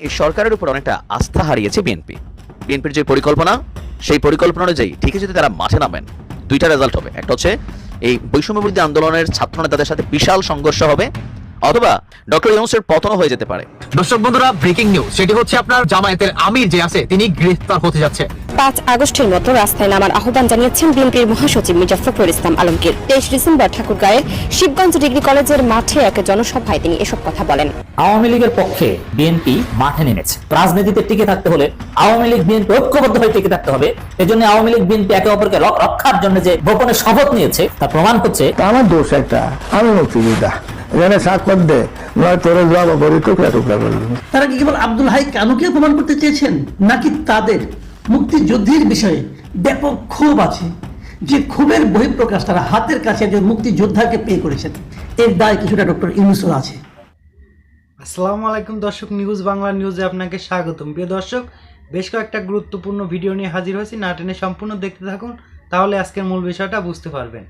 এই সরকারের উপর অনেকটা আস্থা হারিয়েছে বিএনপি। বিএনপির যে পরিকল্পনা, সেই পরিকল্পনা অনুযায়ী ঠিকই যদি তারা মাঠে নামেন, দুইটা রেজাল্ট হবে। একটা হচ্ছে এই বৈষম্য বিরোধী আন্দোলনের ছাত্র নেতাদের সাথে বিশাল সংঘর্ষ হবে অথবা ডক্টর ইউনুসের পতনও হয়ে যেতে পারে। দর্শক বন্ধুরা ব্রেকিং নিউজ সেটি হচ্ছে আপনার জামায়াতের আমির যে আছে তিনি গ্রেফতার হতে যাচ্ছে। পাঁচ আগস্টের মতো রাস্তায় নামার আহ্বান জানিয়েছেন বিএনপির মহাসচিব মির্জা ফখরুল ইসলাম আলমগীর। তেইশ ডিসেম্বর ঠাকুরগাঁয়ের শিবগঞ্জ ডিগ্রি কলেজের মাঠে এক জনসভায় তিনি এসব কথা বলেন। আওয়ামী লীগের পক্ষে বিএনপি মাঠে নেমেছে। রাজনীতিতে টিকে থাকতে হলে আওয়ামী লীগ বিএনপি ঐক্যবদ্ধ হয়ে টিকে থাকতে হবে। এজন্য আওয়ামী লীগ বিএনপি একে অপরকে র- রক্ষার জন্য যে গোপনে শপথ নিয়েছে তা প্রমাণ হচ্ছে আমার দোষ একটা আমি মুক্তিযোদ্ধা। এখানে সাক্ষর দে নয় তোরে জবাব করি টুকরা টুকরা করবি তারা কি কেবল আব্দুল হাই কানুকে প্রমাণ করতে চেয়েছেন? নাকি তাদের মুক্তিযুদ্ধের বিষয়ে ব্যাপক ক্ষোভ আছে যে ক্ষোভের বহিঃপ্রকাশ তারা হাতের কাছে একজন মুক্তিযোদ্ধাকে পে করেছেন? এর দায় কিছুটা ডক্টর ইউনুসের আছে। আসসালামু আলাইকুম দর্শক নিউজ বাংলা নিউজে আপনাকে স্বাগতম। প্রিয় দর্শক বেশ কয়েকটা গুরুত্বপূর্ণ ভিডিও নিয়ে হাজির হয়েছি। না টেনে সম্পূর্ণ দেখতে থাকুন তাহলে আজকের মূল বিষয়টা বুঝতে পারবেন।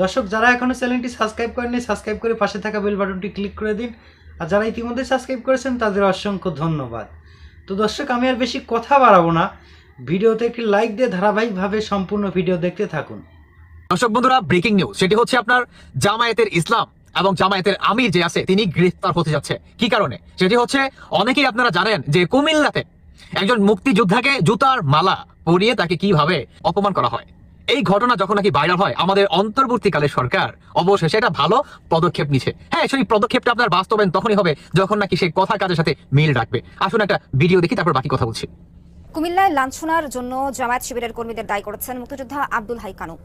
দর্শক, যারা এখনও চ্যানেলটি সাবস্ক্রাইব করেননি, সাবস্ক্রাইব করে পাশে থাকা বেল বাটনটি ক্লিক করে দিন। আর যারা ইতিমধ্যে সাবস্ক্রাইব করেছেন, তাদের অসংখ্য ধন্যবাদ। তো দর্শক, আমি আর বেশি কথা বাড়াবো না। ভিডিওতে একটি লাইক দিয়ে ধারাবাহিকভাবে সম্পূর্ণ ভিডিও দেখতে থাকুন। দর্শক বন্ধুরা ব্রেকিং নিউজ সেটি হচ্ছে আপনার জামায়াতের ইসলাম এবং জামায়াতের আমির যে আছে, তিনি গ্রেফতার হতে যাচ্ছে। কি কারণে? সেটি হচ্ছে, অনেকেই আপনারা জানেন যে কুমিল্লাতে একজন মুক্তিযোদ্ধাকে জুতার মালা পরিয়ে তাকে কীভাবে অপমান করা হয়। এই ঘটনা যখন নাকি ভাইরাল হয় আমাদের অন্তর্বর্তীকালে সরকার অবশেষে এটা ভালো পদক্ষেপ নিছে। হ্যাঁ সেই পদক্ষেপটা আপনার বাস্তবায়ন তখনই হবে যখন নাকি সেই কথা কাজের সাথে মিল রাখবে। আসুন একটা ভিডিও দেখি তারপর বাকি কথা বলছি। কুমিল্লায় লাঞ্ছনার জন্য জামায়াত শিবিরের কর্মীদের দায়ী করেছেন মুক্তিযোদ্ধা আব্দুল হাই কানু।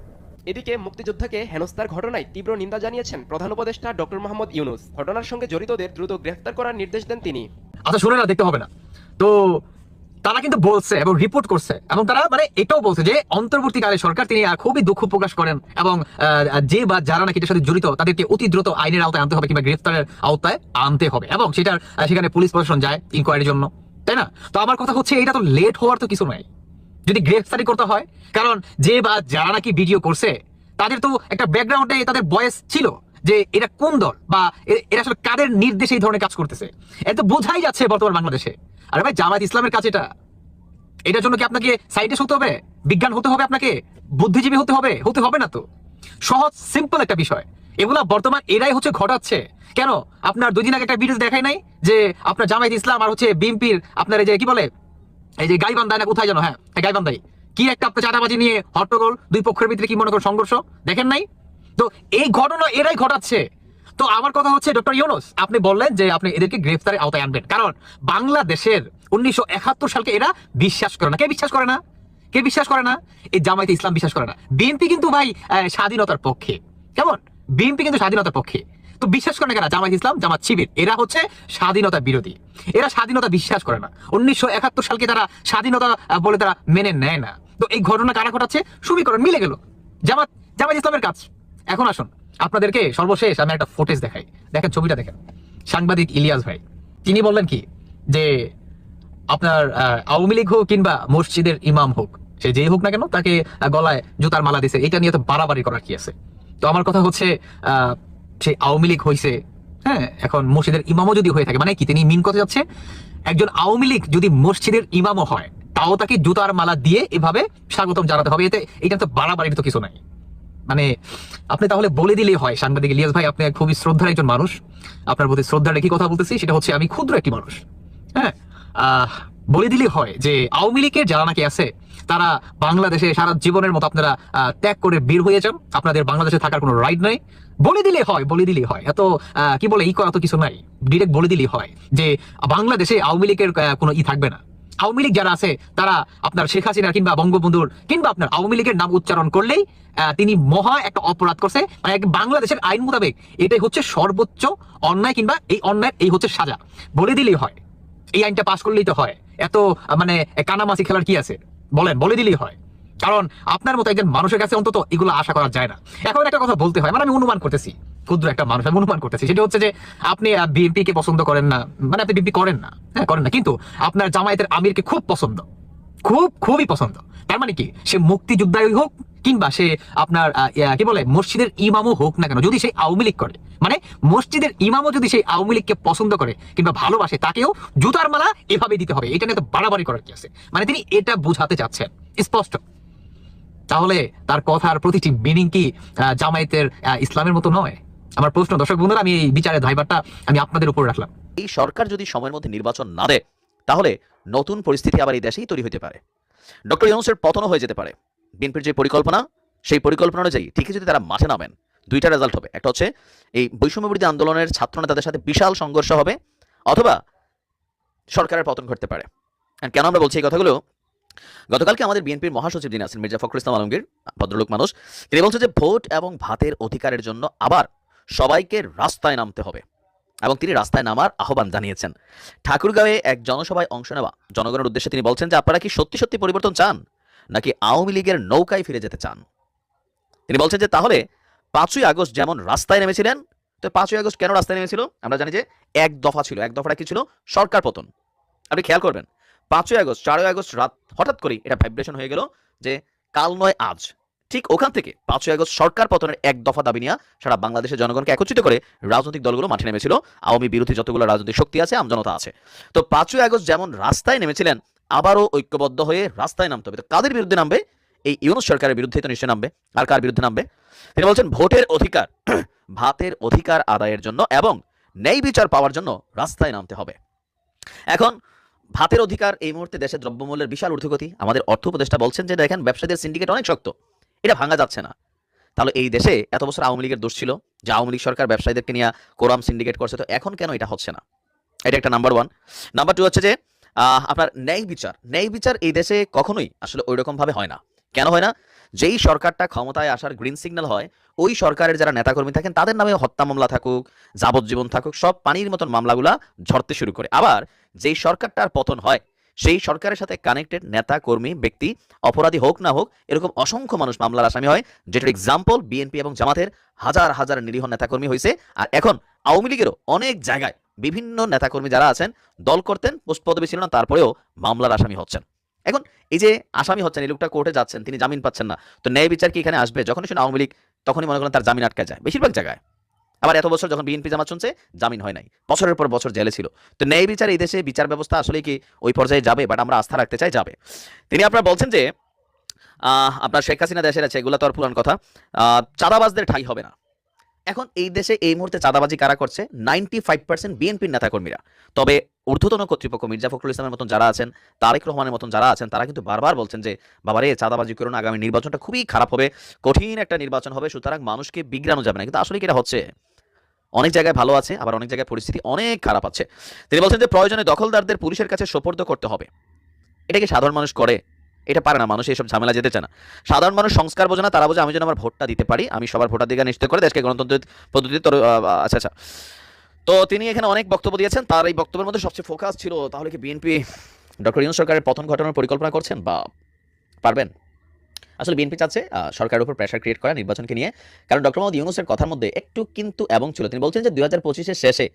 এদিকে মুক্তিযোদ্ধাকে হেনস্থার ঘটনায় তীব্র নিন্দা জানিয়েছেন প্রধান উপদেষ্টা ডক্টর মোহাম্মদ ইউনুস। ঘটনার সঙ্গে জড়িতদের দ্রুত গ্রেফতার করার নির্দেশ দেন তিনি। আচ্ছা শুনে না দেখতে হবে না। তো তারা কিন্তু বলছে এবং রিপোর্ট করছে এবং তারা মানে এটাও বলছে যে অন্তর্বর্তীকালে সরকার তিনি খুবই দুঃখ প্রকাশ করেন এবং যে বা যারা নাকি এটার সাথে জড়িত তাদেরকে অতি দ্রুত আইনের আওতায় আনতে হবে কিংবা গ্রেফতারের আওতায় আনতে হবে এবং সেটার সেখানে পুলিশ প্রশাসন যায় ইনকোয়ারির জন্য, তাই না? তো আমার কথা হচ্ছে এটা তো লেট হওয়ার তো কিছু নাই যদি গ্রেফতারি করতে হয়, কারণ যে বা যারা নাকি ভিডিও করছে, তাদের তো একটা ব্যাকগ্রাউন্ডে তাদের বয়স ছিল যে এটা কোন দল বা এরা আসলে কাদের নির্দেশে এই ধরনের কাজ করতেছে। এটা বোঝাই যাচ্ছে বর্তমান বাংলাদেশে। আরে ভাই, জামায়াত ইসলামের কাছে এটা। এটার জন্য কি আপনাকে সাইন্টিস্ট হতে হবে? বিজ্ঞান হতে হবে আপনাকে? বুদ্ধিজীবী হতে হবে? হতে হবে না তো। সহজ সিম্পল একটা বিষয়। এগুলা বর্তমান এরাই হচ্ছে ঘটাচ্ছে। কেন? আপনার দুই দিন আগে একটা ভিডিও দেখাই নাই যে আপনার জামায়াত ইসলাম আর হচ্ছে বিএনপির আপনার এই যে কি বলে? এই যে গাইবান্ধায় না কোথায় জানো হ্যাঁ গাইবান্ধায়। কি একটা আপনার চাঁদাবাজি নিয়ে হট্টগোল, দুই পক্ষের ভিতরে কি মনে করো সংঘর্ষ? দেখেন নাই? তো এই ঘটনা এরাই ঘটাচ্ছে। তো আমার কথা হচ্ছে ডক্টর ইউনুস, আপনি বললেন যে আপনি এদেরকে গ্রেফতারের আওতায় আনবেন। কারণ বাংলাদেশের উনিশশো একাত্তর সালকে এরা বিশ্বাস করে না। কে বিশ্বাস করে না? কে বিশ্বাস করে না? এই জামায়াতে ইসলাম বিশ্বাস করে না। বিএনপি কিন্তু ভাই স্বাধীনতার পক্ষে। কেমন? বিএনপি কিন্তু স্বাধীনতার পক্ষে। তো বিশ্বাস করে না কেন? জামায়াত ইসলাম, জামাত শিবির, এরা হচ্ছে স্বাধীনতা বিরোধী। এরা স্বাধীনতা বিশ্বাস করে না। উনিশশো একাত্তর সালকে তারা স্বাধীনতা বলে তারা মেনে নেয় না। তো এই ঘটনা কারা ঘটাচ্ছে? সমীকরণ মিলে গেল। জামাত জামাত ইসলামের কাজ। এখন আসুন। আপনাদেরকে সর্বশেষ আমি একটা ফুটেজ দেখাই। দেখেন ছবিটা দেখেন। সাংবাদিক ইলিয়াস ভাই। তিনি বললেন কি? যে আপনার আওয়ামী লীগ হোক কিংবা মসজিদের ইমাম হোক, সে যেই হোক না কেন, তাকে গলায় জুতার মালা দিছে। এটা নিয়ে তো বাড়াবাড়ি করার কি আছে? তো আমার কথা হচ্ছে সে আওয়ামী লীগ হয়েছে হ্যাঁ এখন মসজিদের ইমামও যদি হয়ে থাকে মানে কি? তিনি মিন কথা যাচ্ছে, একজন আওয়ামী লীগ যদি মসজিদের ইমামও হয়, তাও তাকে জুতার মালা দিয়ে এভাবে স্বাগতম জানাতে হবে। এতে এটা তো বাড়াবাড়ির তো কিছু নাই। মানে আপনি তাহলে বলে দিলেই হয় সাংবাদিক ইলিয়াস ভাই, আপনি খুবই শ্রদ্ধার একজন মানুষ। আপনার প্রতি শ্রদ্ধা রেখে কথা বলতেছি, সেটা হচ্ছে আমি ক্ষুদ্র একটি মানুষ। হ্যাঁ? বলে দিলেই হয় যে আওয়ামী লীগের যারা নাকি আছে, তারা বাংলাদেশে সারা জীবনের মতো আপনারা ত্যাগ করে বের হয়ে যান। আপনাদের বাংলাদেশে থাকার কোনো রাইট নাই। বলে দিলে হয়, বলে দিলেই হয়। এত কি বলে, ই করা তো কিছু নাই। ডিরেক্ট বলে দিলেই হয় যে বাংলাদেশে আওয়ামী লীগের কোনো ই থাকবে না। আওয়ামী লীগ যারা আছে, তারা আপনার শেখ হাসিনা কিংবা বঙ্গবন্ধুর কিংবা আপনার আওয়ামী লীগের নাম উচ্চারণ করলেই তিনি মহা একটা অপরাধ করছে। মানে বাংলাদেশের আইন মোতাবেক এটাই হচ্ছে সর্বোচ্চ অন্যায় কিংবা এই অন্যায় এই হচ্ছে সাজা। বলে দিলেই হয়। এই আইনটা পাশ করলেই তো হয়। এত মানে কানামাসি খেলার কি আছে? বলেন, বলে দিলেই হয়। কারণ আপনার মতো একজন মানুষের কাছে অন্তত এগুলো আশা করা যায় না। এখন একটা কথা বলতে হয় মানে আমি অনুমান করতেছি, ক্ষুদ্র একটা মানুষ, আমি অনুমান করতেছি। সেটা হচ্ছে যে আপনি বিএনপি কে পছন্দ করেন না মানে আপনি বিএনপি করেন না হ্যাঁ করেন না, কিন্তু আপনার জামায়াতের আমিরকে খুব পছন্দ, খুব, খুবই পছন্দ। তার মানে কি? সে মুক্তিযোদ্ধাই হোক কিংবা সে আপনার কি বলে, মসজিদের ইমামও হোক না কেন, যদি সে আওয়ামী লীগ করে মানে মসজিদের ইমামও যদি সেই আওয়ামী লীগকে পছন্দ করে কিংবা ভালোবাসে, তাকেও জুতার মালা এভাবে দিতে হবে। এটা নিয়ে তো বাড়াবাড়ি করার কি আছে? মানে তিনি এটা বোঝাতে চাচ্ছেন, স্পষ্ট। তাহলে তার কথার প্রতিটি মিনিং কি জামায়াতের ইসলামের মতো নয়? আমার প্রশ্ন, দর্শক বন্ধুরা, আমি এই বিচারের দায়ভারটা আমি আপনাদের উপর রাখলাম। এই সরকার যদি সময়ের মধ্যে নির্বাচন না দেয়, তাহলে নতুন পরিস্থিতি আবার এই দেশেই তৈরি হতে পারে। ডক্টর ইউনুসের পতনও হয়ে যেতে পারে। বিএনপির যে পরিকল্পনা, সেই পরিকল্পনা অনুযায়ী ঠিকই যদি তারা মাঠে নামেন, দুইটা রেজাল্ট হবে। একটা হচ্ছে, এই বৈষম্যবিরোধী আন্দোলনের ছাত্র নেতাদের সাথে বিশাল সংঘর্ষ হবে, অথবা সরকারের পতন ঘটতে পারে। কেন আমরা বলছি এই কথাগুলো? গতকালকে আমাদের বিএনপির মহাসচিব যিনি আছেন মির্জা ফখরুল ইসলাম আলমগীর, ভদ্রলোক মানুষ, তিনি বলছেন যে ভোট এবং ভাতের অধিকারের জন্য আবার সবাইকে রাস্তায় নামতে হবে এবং তিনি রাস্তায় নামার আহ্বান জানিয়েছেন। ঠাকুরগাঁওয়ে এক জনসভায় অংশ নেওয়া জনগণের উদ্দেশ্যে তিনি বলছেন যে আপনারা কি সত্যি সত্যি পরিবর্তন চান, নাকি আওয়ামী লীগের নৌকায় ফিরে যেতে চান? তিনি বলছেন যে তাহলে পাঁচই আগস্ট যেমন রাস্তায় নেমেছিলেন, তো পাঁচই আগস্ট কেন রাস্তায় নেমেছিল? আমরা জানি যে এক দফা ছিল, এক দফাটা কি ছিল? সরকার পতন। আপনি খেয়াল করবেন পাঁচই আগস্ট, চারই আগস্ট রাত হঠাৎ করেই এটা ভাইব্রেশন হয়ে গেল যে কাল নয়, আজ। ঠিক ওখান থেকে পাঁচই আগস্ট সরকার পতনের এক দফা দাবি নিয়ে সারা বাংলাদেশের জনগণকে একত্রিত করে রাজনৈতিক দলগুলো মাঠে নেমেছিল। আওয়ামী বিরোধী যতগুলো রাজনৈতিক শক্তি আছে, আমজনতা আছে। তো পাঁচই আগস্ট যেমন রাস্তায় নেমেছিলেন, আবারও ঐক্যবদ্ধ হয়ে রাস্তায় নামতে হবে। তো কাদের বিরুদ্ধে নামবে? এই ইউনুস সরকারের বিরুদ্ধে তো নিশ্চয় নামবে। আর কার বিরুদ্ধে নামবে? তিনি বলছেন, ভোটের অধিকার, ভাতের অধিকার আদায়ের জন্য এবং ন্যায় বিচার পাওয়ার জন্য রাস্তায় নামতে হবে। এখন ভাতের অধিকার এই মুহূর্তে দেশের দ্রব্যমূল্যের বিশাল ঊর্ধ্বগতি। আমাদের অর্থ উপদেষ্টা বলছেন যে, দেখেন, ব্যবসায়ীদের সিন্ডিকেট অনেক শক্ত। এটা ভাঙা যাচ্ছে না। তাহলে এই দেশে এত বছর আওয়ামী লীগের দোষ ছিল, যে আওয়ামী লীগ সরকার ব্যবসায়ীদেরকে নিয়ে কোরাম সিন্ডিকেট করছে, তো এখন কেন এটা হচ্ছে না? এটা একটা নাম্বার ওয়ান নাম্বার টু হচ্ছে যে আপনার ন্যায় বিচার। ন্যায় বিচার এই দেশে কখনোই আসলে ওই রকম ভাবে হয় না। কেন হয় না? যেই সরকারটা ক্ষমতায় আসার গ্রিন সিগন্যাল হয়, ওই সরকারের যারা নেতাকর্মী থাকেন, তাদের নামে হত্যা মামলা থাকুক, যাবজ্জীবন থাকুক, সব পানির মতন মামলাগুলা ঝরতে শুরু করে। আবার যেই সরকারটার পতন হয়, সেই সরকারের সাথে কানেক্টেড নেতা, কর্মী, ব্যক্তি, অপরাধী হোক না হোক, এরকম অসংখ্য মানুষ মামলার আসামি হয়, যেটার এক্সাম্পল বিএনপি এবং জামাতের হাজার হাজার নিরীহ নেতাকর্মী হয়েছে। আর এখন আওয়ামী লীগেরও অনেক জায়গায় বিভিন্ন নেতাকর্মী যারা আছেন, দল করতেন, পোস্ট পদবী ছিল না, তারপরেও মামলার আসামি হচ্ছেন। এখন এই যে আসামি হচ্ছেন, এই লোকটা কোর্টে যাচ্ছেন, তিনি জামিন পাচ্ছেন না, তো ন্যায় বিচার কি এখানে আসবে? যখনই শুনে আওয়ামী লীগ, তখনই মনে করেন তার জামিন আটকে যায়, বেশিরভাগ জায়গায়। আবার এত বছর যখন বিএনপি জামাত শুনছে, জামিন হয় নাই। বছরের পর বছর জেলে ছিল। তো ন্যায় বিচার এই দেশে বিচার ব্যবস্থা আসলে কি ওই পর্যায়ে যাবে বাট আমরা আস্থা রাখতে চাই যাবে। তিনি আপনার বলছেন যে আপনার শেখ হাসিনা দেশের আছে, এগুলো তো আর পুরান কথা। চাঁদাবাজদের ঠাই হবে না। এখন এই দেশে এই মুহূর্তে চাঁদাবাজি কারা করছে? নাইনটি ফাইভ পার্সেন্ট বিএনপির নেতাকর্মীরা। তবে ঊর্ধ্বতন কর্তৃপক্ষ মির্জা ফখরুল ইসলামের মতন যারা আছেন, তারেক রহমানের মতন যারা আছেন, তারা কিন্তু বারবার বলছেন যে, বাবারে, চাঁদাবাজি করুন আগামী নির্বাচনটা খুবই খারাপ হবে, কঠিন একটা নির্বাচন হবে, সুতরাং মানুষকে বিগ্রানো যাবে না। কিন্তু আসলে কি এটা হচ্ছে? অনেক জায়গায় ভালো আছে, আবার অনেক জায়গায় পরিস্থিতি অনেক খারাপ আছে। তিনি বলছেন যে, প্রয়োজনে দখলদারদের পুলিশের কাছে সোপর্দ করতে হবে। এটা কি সাধারণ মানুষ করে? এটা পারে না, মানুষ এইসব ঝামেলা যেতে চায় না। সাধারণ মানুষ সংস্কার বোঝে না, তারা বোঝে, আমি যেন আমার ভোটটা দিতে পারি, আমি সবার ভোটাধিকার নিশ্চিত করে দেশকে গণতন্ত্র পদ্ধতি আচ্ছা আচ্ছা। তো তিনি এখানে অনেক বক্তব্য দিয়েছেন, তার এই বক্তব্যের মধ্যে সবচেয়ে ফোকাস ছিল তাহলে কি বিএনপি ডক্টর ইউনুস সরকারের পতন ঘটানোর পরিকল্পনা করছেন? বা পারবেন? আসলে বিএনপি চাচ্ছে সরকারের উপর প্রেশার ক্রিয়েট করা নির্বাচনকে নিয়ে। কারণ ডক্টর মোহাম্মদ ইউনুসের কথার মধ্যে একটু কিন্তু এবং ছিল। তিনি বলছেন যে দুই হাজার শেষে,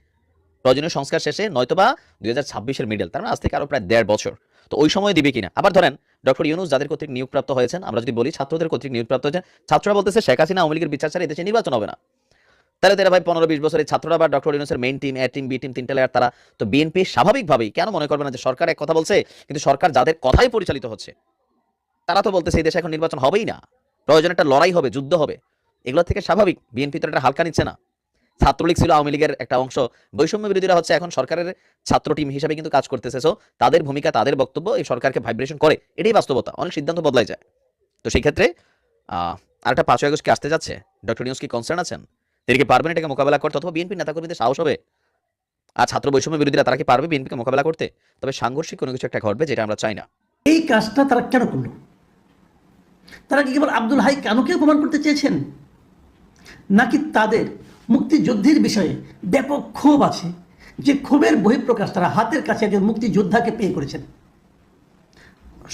প্রয়োজনীয় সংস্কার শেষে নয়তোবা দুই হাজার ছাব্বিশের মিডল তার মানে আজ থেকে আরও প্রায় দেড় বছর। তো ওই সময় দিবে কিনা? আবার ধরেন, ডক্টর ইউনুস যাদের কর্তৃক নিয়োগপ্রাপ্ত হয়েছেন, আমরা যদি বলি ছাত্রদের কর্তৃক নিয়োগপ্রাপ্ত হয়েছেন, ছাত্ররা বলতেছে শেখ হাসিনা আওয়ামী লীগের বিচার ছাড়া এদেশে নির্বাচন হবে না। তাহলে তারা ভাই পনেরো বিশ বছরের ছাত্ররা বা ডক্টর ইউনুসের main team A team B team তিনটা লেয়ার তারা। তো বিএনপি স্বাভাবিকভাবেই, কেন মনে করবে না যে সরকার এক কথা বলছে, কিন্তু সরকার যাদের কথাই পরিচালিত হচ্ছে তারা তো বলতেছে এই দেশে এখন নির্বাচন হবেই না। প্রয়োজন একটা লড়াই হবে যুদ্ধ হবে। এগুলো থেকে স্বাভাবিক বিএনপি তো এটা হালকা নিচ্ছে না। ছাত্রলীগ ছিল আওয়ামী লীগের একটা অংশ। বৈষম্য বিরোধীরা হচ্ছে এখন সরকারের ছাত্র টিম হিসেবে কিন্তু কাজ করতেছে। সো তাদের ভূমিকা তাদের বক্তব্য এই সরকারকে ভাইব্রেশন করে। এটাই বাস্তবতা। অনেক সিদ্ধান্ত বদলাই যায়। তো সেই ক্ষেত্রে আহ, আরেকটা পাঁচই আগস্ট কি আসতে যাচ্ছে? ডক্টর নিউজ কি কনসার্ন আছেন? তিনি কি পারবেন এটাকে মোকাবেলা করতে? অথবা বিএনপি নেতাকর্মীদের সাহস হবে? আর ছাত্র বৈষম্য বিরোধীরা তারা কি পারবে বিএনপিকে মোকাবেলা করতে? তবে সাংঘর্ষিক কোনো কিছু একটা ঘটবে যেটা আমরা চাই না। এই কাজটা তারা কেন করল? তারা কি কেবল আব্দুল হাই কানুকে প্রমাণ করতে চেয়েছেন? নাকি তাদের মুক্তিযুদ্ধের বিষয়ে ব্যাপক ক্ষোভ আছে, যে ক্ষোভের বহিঃপ্রকাশ তারা হাতের কাছে একজন মুক্তিযোদ্ধাকে পেয়ে করেছেন?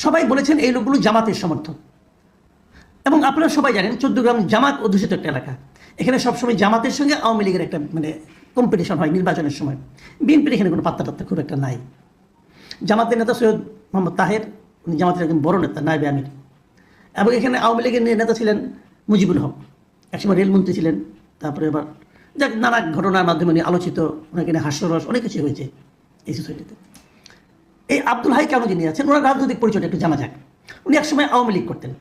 সবাই বলেছেন এই লোকগুলো জামাতের সমর্থক। এবং আপনারা সবাই জানেন, চোদ্দগ্রাম জামাত অধ্যুষিত একটা এলাকা। এখানে সবসময় জামাতের সঙ্গে আওয়ামী লীগের একটা মানে কম্পিটিশন হয় নির্বাচনের সময়। বিএনপির এখানে কোনো পাত্তা টাত্তা খুব একটা নাই। জামাতের নেতা সৈয়দ মোহাম্মদ তাহের জামাতের একজন বড় নেতা নাইবে আমির। এবং এখানে আওয়ামী লীগের নেতা ছিলেন মুজিবুল হক। একসময় রেলমন্ত্রী ছিলেন, তারপরে আবার যাক, নানা ঘটনার মাধ্যমে উনি আলোচিত ওনাকে নিয়ে হাস্যরস, অনেক কিছু হয়েছে এই সোসাইটিতে এই আব্দুল হাই কেন যিনি আছেন? ওনার রাজনৈতিক পরিচয়টা একটু জানা যাক। উনি একসময় আওয়ামী লীগ করতেন।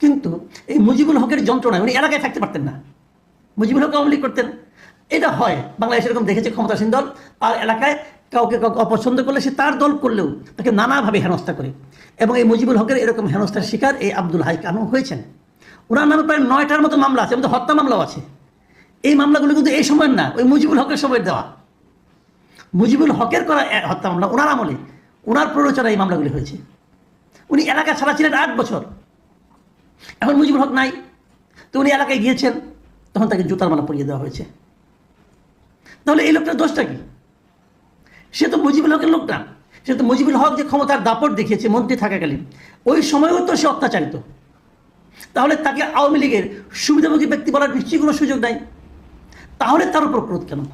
কিন্তু এই মুজিবুল হকের যন্ত্রণায় উনি এলাকায় থাকতে পারতেন না। মুজিবুল হক আওয়ামী লীগ করতেন। এটা হয়। বাংলাদেশ এরকম দেখেছে ক্ষমতাসীন দল। আর এলাকায় কাউকে কাউকে অপছন্দ করলে সে তার দল করলেও তাকে নানাভাবে হেনস্থা করে। এবং এই মুজিবুল হকের এরকম হেনস্থার শিকার এই আব্দুল হাই কানু হয়েছেন। ওনার নামে প্রায় নয়টার মতো মামলা আছে মধ্যে হত্যা মামলাও আছে। এই মামলাগুলো কিন্তু এই সময়ের না, ওই মুজিবুল হকের সময়ের দেওয়া। মুজিবুল হকের করা হত্যা মামলা, ওনার আমলে ওনার প্ররোচনা এই মামলাগুলি হয়েছে। উনি এলাকা ছাড়া ছিলেন আট বছর। এখন মুজিবুল হক নাই। তো উনি এলাকায় গিয়েছেন, তখন তাকে জুতার মালা পরিয়ে দেওয়া হয়েছে। তাহলে এই লোকটার দোষটা কি? সে তো মুজিবুল হকের লোক না সে তো মুজিবুল হক যে ক্ষমতার দাপট দেখিয়েছে, মন্ত্রী থাকাকালীন। ওই সময়ও তো সে অত্যাচারিত। তাহলে তাকে আওয়ামী লীগের সুবিধাভোগী ব্যক্তি বলার নিশ্চয়ই কোনো সুযোগ নাই। তাহলে তার উপর ক্রোধ কেন?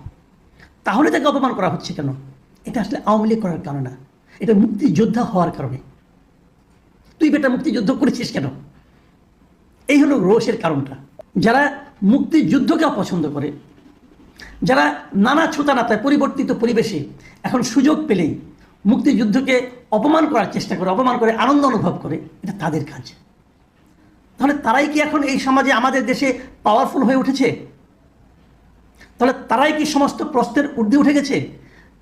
তাহলে তাকে অপমান করা হচ্ছে কেন? এটা আসলে আওয়ামী লীগ করার কারণে না। এটা মুক্তিযোদ্ধা হওয়ার কারণে। তুই বেটা মুক্তিযুদ্ধ করেছিস কেন? এই হলো রোষের কারণটা। যারা মুক্তিযুদ্ধকে অপছন্দ করে যারা নানা ছোটানাতায় পরিবর্তিত পরিবেশে এখন সুযোগ পেলেই মুক্তিযুদ্ধকে অপমান করার চেষ্টা করে, অপমান করে, আনন্দ অনুভব করে, এটা তাদের কাজ। তাহলে তারাই কি এখন এই সমাজে আমাদের দেশে পাওয়ারফুল হয়ে উঠেছে? তাহলে তারাই কি সমস্ত প্রশ্নের ঊর্ধ্বে উঠে গেছে?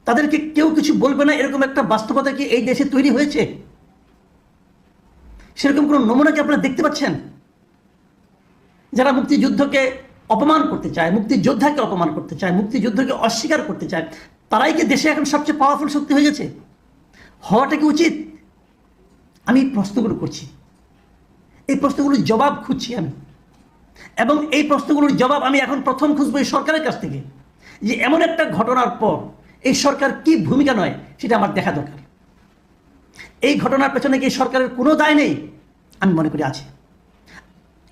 তাদেরকে কেউ কিছু বলবে না? এরকম একটা বাস্তবতা কি এই দেশে তৈরি হয়েছে? সেরকম কোনো নমুনা কি আপনারা দেখতে পাচ্ছেন? যারা মুক্তিযুদ্ধকে অপমান করতে চায়, মুক্তিযোদ্ধাকে অপমান করতে চায়, মুক্তিযুদ্ধকে অস্বীকার করতে চায়, তারাই কি দেশে এখন সবচেয়ে পাওয়ারফুল শক্তি হয়ে গেছে? হওয়াটা কি উচিত? আমি প্রশ্নগুলো করছি। এই প্রশ্নগুলোর জবাব খুঁজছি আমি। এবং এই প্রশ্নগুলোর জবাব আমি এখন প্রথম খুঁজবো এই সরকারের কাছ থেকে, যে এমন একটা ঘটনার পর এই সরকার কি ভূমিকা নয় সেটা আমার দেখা দরকার। এই ঘটনার পেছনে কি সরকারের কোনো দায় নেই? আমি মনে করি আছে।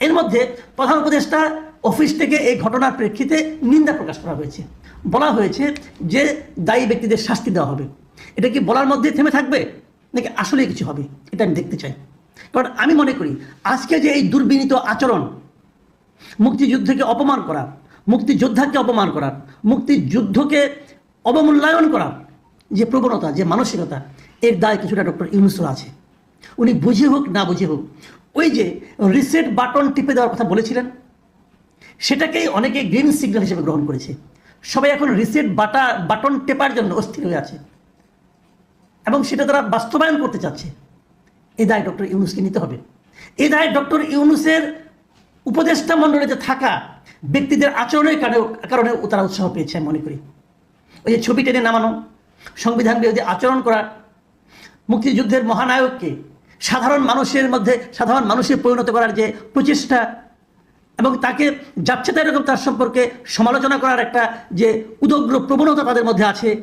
এর মধ্যে প্রধান উপদেষ্টা অফিস থেকে এই ঘটনার প্রেক্ষিতে নিন্দা প্রকাশ করা হয়েছে। বলা হয়েছে যে দায়ী ব্যক্তিদের শাস্তি দেওয়া হবে। এটা কি বলার মধ্যে থেমে থাকবে? নাকি আসলে কিছু হবে? এটা আমি দেখতে চাই। কারণ আমি মনে করি, আজকে যে এই দুর্বিনীত আচরণ, মুক্তিযুদ্ধকে অপমান করা, মুক্তিযোদ্ধাকে অপমান করার মুক্তিযুদ্ধকে অবমূল্যায়ন করার যে প্রবণতা, যে মানসিকতা, এর দায় কিছুটা ডক্টর ইউনুসর আছে। উনি বুঝে হোক, না বুঝে হোক, ওই যে রিসেট বাটন টিপে দেওয়ার কথা বলেছিলেন সেটাকেই অনেকে গ্রিন সিগন্যাল হিসেবে গ্রহণ করেছে। সবাই এখন রিসেট বাটা বাটন টেপার জন্য অস্থির হয়ে আছে। এবং সেটা তারা বাস্তবায়ন করতে চাচ্ছে। এই দায় ডক্টর ইউনুসকে নিতে হবে। এই দায় ডক্টর ইউনুসের উপদেষ্টা মণ্ডলীতে থাকা ব্যক্তিদের আচরণের কারণে কারণে তারা উৎসাহ পেয়েছে আমি মনে করি। ওই যে ছবি টেনে নামানো, সংবিধান বিরোধী আচরণ করা, মুক্তিযুদ্ধের মহানায়ককে সাধারণ মানুষের মধ্যে, সাধারণ মানুষে পরিণত করার যে প্রচেষ্টা এবং তাকে যাচ্ছে এরকম তার সম্পর্কে সমালোচনা করার একটা যে উদগ্র প্রবণতা তাদের মধ্যে আছে।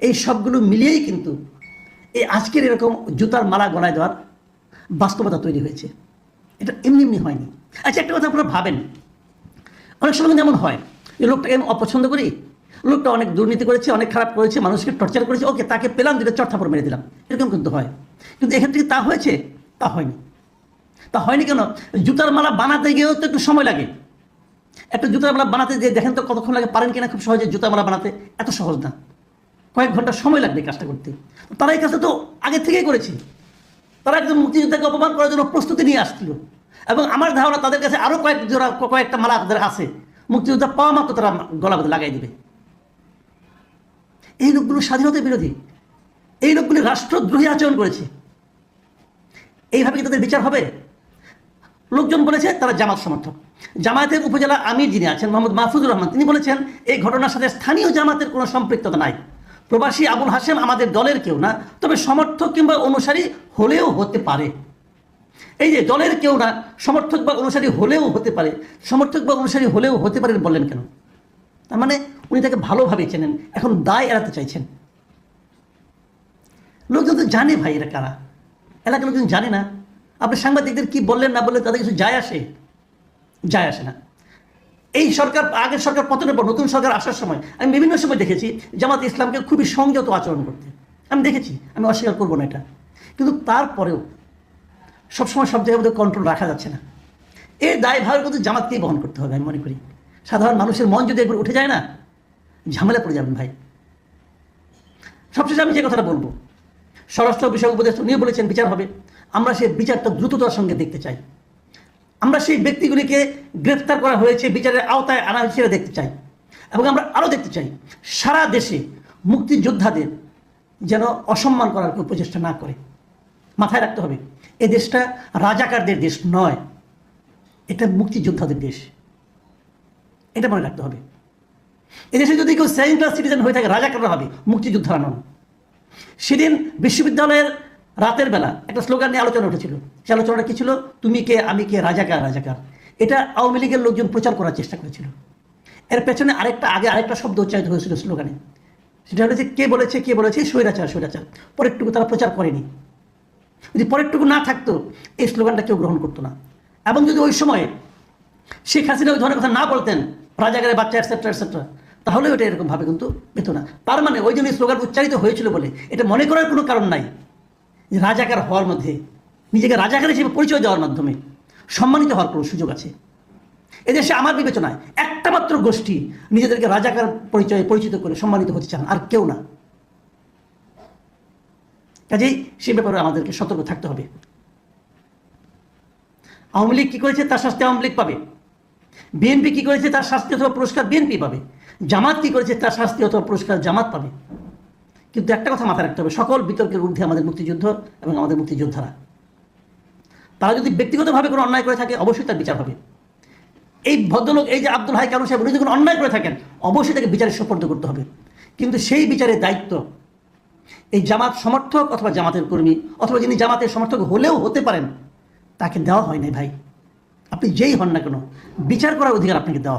এই সবগুলো মিলিয়েই কিন্তু এই আজকের এরকম জুতার মালা গলায় দেওয়ার বাস্তবতা তৈরি হয়েছে। এটা এমনি এমনি হয়নি। আচ্ছা একটা কথা আপনারা ভাবেন। অনেক সময় যেমন হয় যে লোকটাকে আমি অপছন্দ করি, লোকটা অনেক দুর্নীতি করেছে, অনেক খারাপ করেছে, মানুষকে টর্চার করেছে, ওকে তাকে পেলাম যেটা চর্থাপর মেরে দিলাম। এরকম কিন্তু হয়। কিন্তু এক্ষেত্রে কি তা হয়েছে, তা হয়নি। তা হয়নি কেন? জুতার মালা বানাতে গিয়েও তো একটু সময় লাগে। একটা জুতার মালা বানাতে যে দেখেন তো কতক্ষণ লাগে, পারেন কিনা খুব সহজে জুতার মালা বানাতে? এত সহজ না। কয়েক ঘণ্টা সময় লাগবে কাজটা করতে। তারা এই কাজটা তো আগে থেকেই করেছে। তারা একজন মুক্তিযোদ্ধাকে অপমান করার জন্য প্রস্তুতি নিয়ে আসছিল। এবং আমার ধারণা তাদের কাছে আরও কয়েক জোড়া, কয়েকটা মালা তাদের আছে। মুক্তিযোদ্ধা পাওয়া মাত্র তারা গলা লাগাই দেবে। এই লোকগুলো স্বাধীনতা বিরোধী। এই লোকগুলি রাষ্ট্রদ্রোহী আচরণ করেছে। এইভাবে কি তাদের বিচার হবে? লোকজন বলেছে তারা জামাত সমর্থক। জামায়াতের উপজেলা আমির যিনি আছেন, মোহাম্মদ মাহফুজুর রহমান, তিনি বলেছেন, এই ঘটনার সাথে স্থানীয় জামাতের কোনো সম্পৃক্ততা নাই। প্রবাসী আবুল হাসেম আমাদের দলের কেউ না, তবে সমর্থক কিংবা অনুসারী হলেও হতে পারে। এই যে দলের কেউ না, সমর্থক বা অনুসারী হলেও হতে পারে। সমর্থক বা অনুসারী হলেও হতে পারেন বললেন কেন? তার মানে উনি তাকে ভালোভাবে চেনেন, এখন দায় এড়াতে চাইছেন। লোকজন তো জানে ভাই এরা কারা। এলাকার লোকজন জানে না। আপনি সাংবাদিকদের কি বললেন না বললেন, তাদের কিছু যায় আসে? যায় আসে না। এই সরকার, আগের সরকার পতনের পর, নতুন সরকার আসার সময় আমি বিভিন্ন সময় দেখেছি জামাত ইসলামকে খুবই সংযত আচরণ করতে। আমি দেখেছি, আমি অস্বীকার করব না এটা। কিন্তু তারপরেও সবসময় সব জায়গায় মধ্যে কন্ট্রোল রাখা যাচ্ছে না। এর দায়ভার কিন্তু জামাতকেই বহন করতে হবে, আমি মনে করি। সাধারণ মানুষের মন যদি একবার উঠে যায় না, ঝামেলা পড়ে যাবেন ভাই। সবশেষে আমি যে কথাটা বলব, স্বরাষ্ট্র বিষয় উপদেষ্টা উনিও বলেছেন বিচার হবে। আমরা সেই বিচারটা দ্রুততার সঙ্গে দেখতে চাই। আমরা সেই ব্যক্তিগুলিকে গ্রেফতার করা হয়েছে, বিচারের আওতায় আনা হিসেবে দেখতে চাই। এবং আমরা আরও দেখতে চাই, সারা দেশে মুক্তিযোদ্ধাদের যেন অসম্মান করার কেউ প্রচেষ্টা না করে। মাথায় রাখতে হবে, এ দেশটা রাজাকারদের দেশ নয়, এটা মুক্তিযোদ্ধাদের দেশ। এটা মনে রাখতে হবে। এদেশে যদি কেউ সেকেন্ড ক্লাস সিটিজেন হয়ে থাকে, রাজাকাররা হবে, মুক্তিযোদ্ধারা নন। সেদিন বিশ্ববিদ্যালয়ের রাতের বেলা একটা স্লোগান নিয়ে আলোচনা উঠেছিল। সে আলোচনাটা কি ছিল? তুমি কে, আমি কে, রাজাকার রাজাকার। এটা আওয়ামী লীগের লোকজন প্রচার করার চেষ্টা করেছিল। এর পেছনে আরেকটা, আগে আরেকটা শব্দ উচ্চারিত হয়েছিল স্লোগানে। সেটা হলো যে, কে বলেছে কে বলেছে, স্বৈরাচার স্বৈরাচার। পরেরটুকু তারা প্রচার করেনি। যদি পরেরটুকু না থাকতো, এই স্লোগানটা কেউ গ্রহণ করতো না। এবং যদি ওই সময়ে শেখ হাসিনা ওই ধরনের কথা না বলতেন, রাজাকারের বাচ্চা এটসেট্রা এটসেট্রা তাহলে ওটা এরকমভাবে কিন্তু পেত না। তার মানে ওই জন্য স্লোগান উচ্চারিত হয়েছিল বলে এটা মনে করার কোনো কারণ নাই। রাজাকার হওয়ার মধ্যে, নিজেকে রাজাকার হিসেবে পরিচয় দেওয়ার মাধ্যমে সম্মানিত হওয়ার কোনো সুযোগ আছে? এদেশে আমার বিবেচনায় একটা মাত্র গোষ্ঠী নিজেদেরকে রাজাকার পরিচয়ে পরিচিত করে সম্মানিত হতে চান, আর কেউ না। কাজেই সে ব্যাপারে আমাদেরকে সতর্ক থাকতে হবে। আওয়ামী লীগ কী করেছে? তার শাস্তি আওয়ামী লীগ পাবে। বিএনপি কী করেছে? তার শাস্তি অথবা পুরস্কার বিএনপি পাবে। জামাত কী করেছে? তার শাস্তি অথবা পুরস্কার জামাত পাবে। কিন্তু একটা কথা মাথায় রাখতে হবে। সকল বিতর্কের ঊর্ধ্বে আমাদের মুক্তিযুদ্ধ এবং আমাদের মুক্তিযোদ্ধারা। তারা যদি ব্যক্তিগতভাবে কোনো অন্যায় করে থাকে, অবশ্যই তার বিচার হবে। এই ভদ্রলোক, এই যে আব্দুল হাই কারণ সাহেব, উনি যদি কোনো অন্যায় করে থাকেন, অবশ্যই তাকে বিচারের সুপর্দ করতে হবে। কিন্তু সেই বিচারের দায়িত্ব এই জামাত সমর্থক অথবা জামাতের কর্মী অথবা যিনি জামাতের সমর্থক হলেও হতে পারেন, তাকে দেওয়া হয় নাই ভাই। আপনি যেই হন না কেন, বিচার করার অধিকার আপনাকে দেওয়া হয়।